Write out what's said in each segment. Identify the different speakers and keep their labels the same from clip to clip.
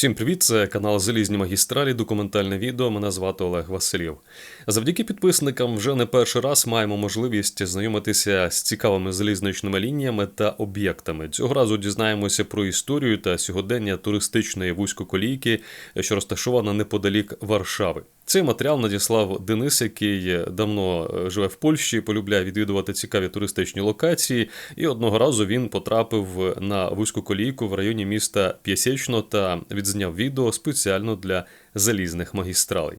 Speaker 1: Всім привіт! Це канал Залізні магістралі, документальне відео. Мене звати Олег Василів. Завдяки підписникам вже не перший раз маємо можливість знайомитися з цікавими залізничними лініями та об'єктами. Цього разу дізнаємося про історію та сьогодення туристичної вузькоколійки, що розташована неподалік Варшави. Цей матеріал надіслав Денис, який давно е, живе в Польщі, полюбляє відвідувати цікаві туристичні локації. І одного разу він потрапив на вузьку колійку в районі міста П'єсєчно та відзняв відео спеціально для залізних магістралей.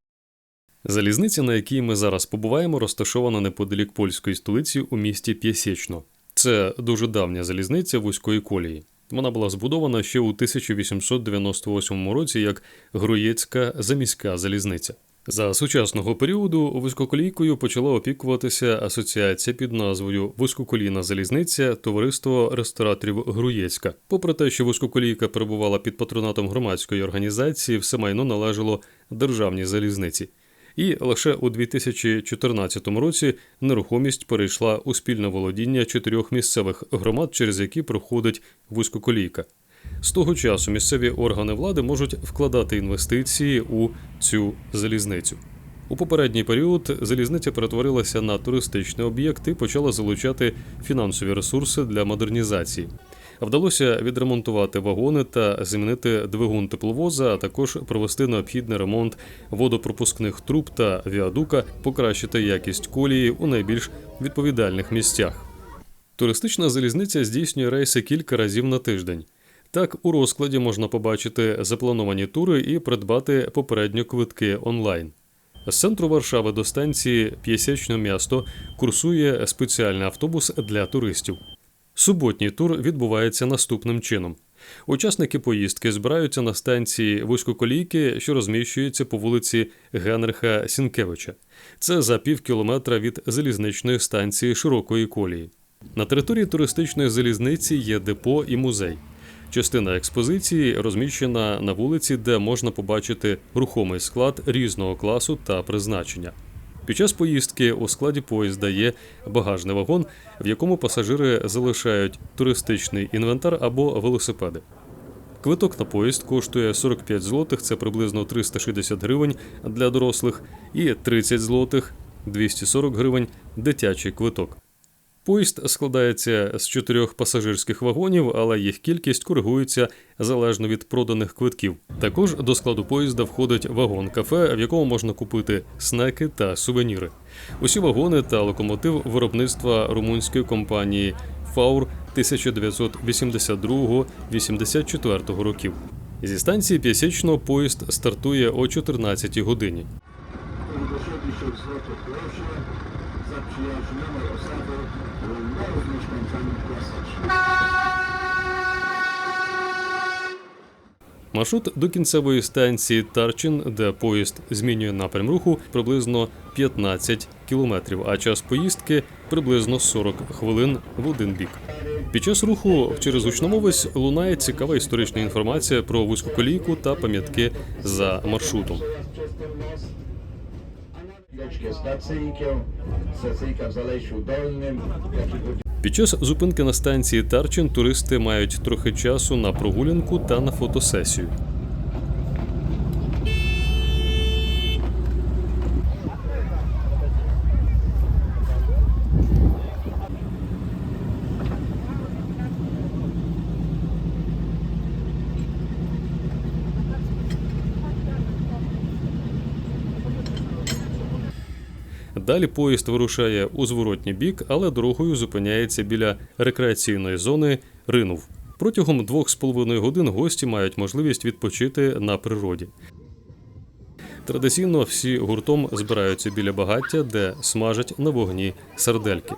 Speaker 1: Залізниця, на якій ми зараз побуваємо, розташована неподалік польської столиці у місті П'єсєчно. Це дуже давня залізниця вузької колії. Вона була збудована ще у 1898 році як Груєцька заміська залізниця. За сучасного періоду вузькоколійкою почала опікуватися асоціація під назвою Вузькоколійна залізниця Товариство рестораторів Груєцька. Попри те, що вузькоколійка перебувала під патронатом громадської організації, все майно належало державній залізниці. І лише у 2014 році нерухомість перейшла у спільне володіння чотирьох місцевих громад, через які проходить вузькоколійка. З того часу місцеві органи влади можуть вкладати інвестиції у цю залізницю. У попередній період залізниця перетворилася на туристичний об'єкт і почала залучати фінансові ресурси для модернізації. Вдалося відремонтувати вагони та замінити двигун тепловоза, а також провести необхідний ремонт водопропускних труб та віадука, покращити якість колії у найбільш відповідальних місцях. Туристична залізниця здійснює рейси кілька разів на тиждень. Так, у розкладі можна побачити заплановані тури і придбати попередньо квитки онлайн. З центру Варшави до станції П'єсячне місто курсує спеціальний автобус для туристів. Суботній тур відбувається наступним чином. Учасники поїздки збираються на станції вузькоколійки, що розміщується по вулиці Генриха Сінкевича. Це за пів кілометра від залізничної станції широкої колії. На території туристичної залізниці є депо і музей. Частина експозиції розміщена на вулиці, де можна побачити рухомий склад різного класу та призначення. Під час поїздки у складі поїзда є багажний вагон, в якому пасажири залишають туристичний інвентар або велосипеди. Квиток на поїзд коштує 45 злотих, це приблизно 360 гривень для дорослих, і 30 злотих 240 гривень дитячий квиток. Поїзд складається з чотирьох пасажирських вагонів, але їх кількість коригується залежно від проданих квитків. Також до складу поїзда входить вагон кафе, в якому можна купити снеки та сувеніри. Усі вагони та локомотив виробництва румунської компанії Фаур 1982-84 років. Зі станції П'ясячного поїзд стартує о 14 годині.
Speaker 2: Osobę no, z mieszkańcami klasycznymi.
Speaker 1: Маршрут до кінцевої станції Тарчин, де поїзд змінює напрям руху, приблизно 15 кілометрів, а час поїздки приблизно 40 хвилин в один бік. Під час руху через гучномовець лунає цікава історична інформація про вузькоколійку та пам'ятки за маршрутом.
Speaker 2: Stacyjka w Zalesiu Dolnym, jaki
Speaker 1: Під час зупинки на станції Тарчин туристи мають трохи часу на прогулянку та на фотосесію. Далі поїзд вирушає у зворотній бік, але дорогою зупиняється біля рекреаційної зони Ринув. Протягом двох з половиною годин гості мають можливість відпочити на природі. Традиційно всі гуртом збираються біля багаття, де смажать на вогні сардельки.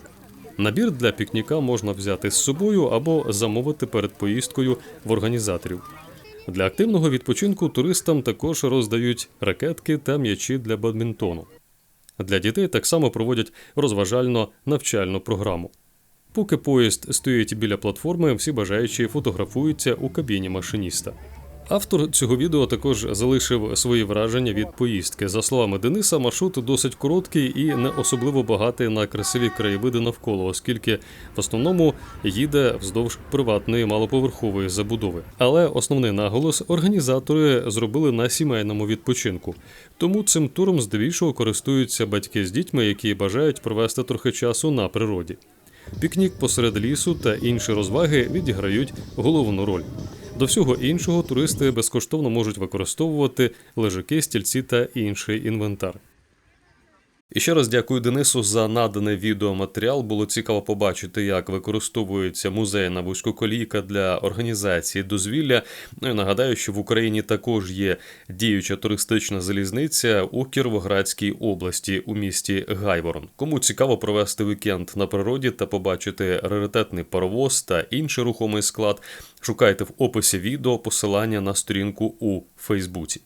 Speaker 1: Набір для пікніка можна взяти з собою або замовити перед поїздкою в організаторів. Для активного відпочинку туристам також роздають ракетки та м'ячі для бадмінтону. Для дітей так само проводять розважально навчальну програму. Поки поїзд стоїть біля платформи, всі бажаючі фотографуються у кабіні машиніста. Автор цього відео також залишив свої враження від поїздки. За словами Дениса, маршрут досить короткий і не особливо багатий на красиві краєвиди навколо, оскільки в основному їде вздовж приватної малоповерхової забудови. Але основний наголос організатори зробили на сімейному відпочинку. Тому цим туром здебільшого користуються батьки з дітьми, які бажають провести трохи часу на природі. Пікнік посеред лісу та інші розваги відіграють головну роль. До всього іншого туристи безкоштовно можуть використовувати лежаки, стільці та інший інвентар. І ще раз дякую Денису за наданий відеоматеріал. Було цікаво побачити, як використовується музейна вузькоколійка для організації дозвілля. Ну і нагадаю, що в Україні також є діюча туристична залізниця у Кіровоградській області у місті Гайворон. Кому цікаво провести вікенд на природі та побачити раритетний паровоз та інший рухомий склад, шукайте в описі відео посилання на сторінку у Фейсбуці.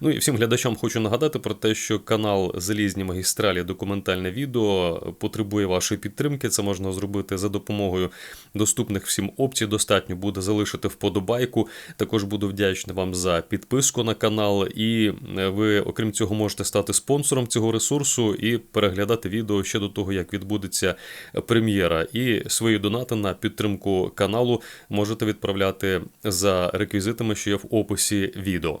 Speaker 1: Ну і всім глядачам хочу нагадати про те, що канал Залізні магістралі документальне відео потребує вашої підтримки. Це можна зробити за допомогою доступних всім опцій. Достатньо буде залишити вподобайку. Також буду вдячний вам за підписку на канал. І ви, окрім цього, можете стати спонсором цього ресурсу і переглядати відео ще до того, як відбудеться прем'єра. І свої донати на підтримку каналу можете відправляти за реквізитами, що є в описі відео.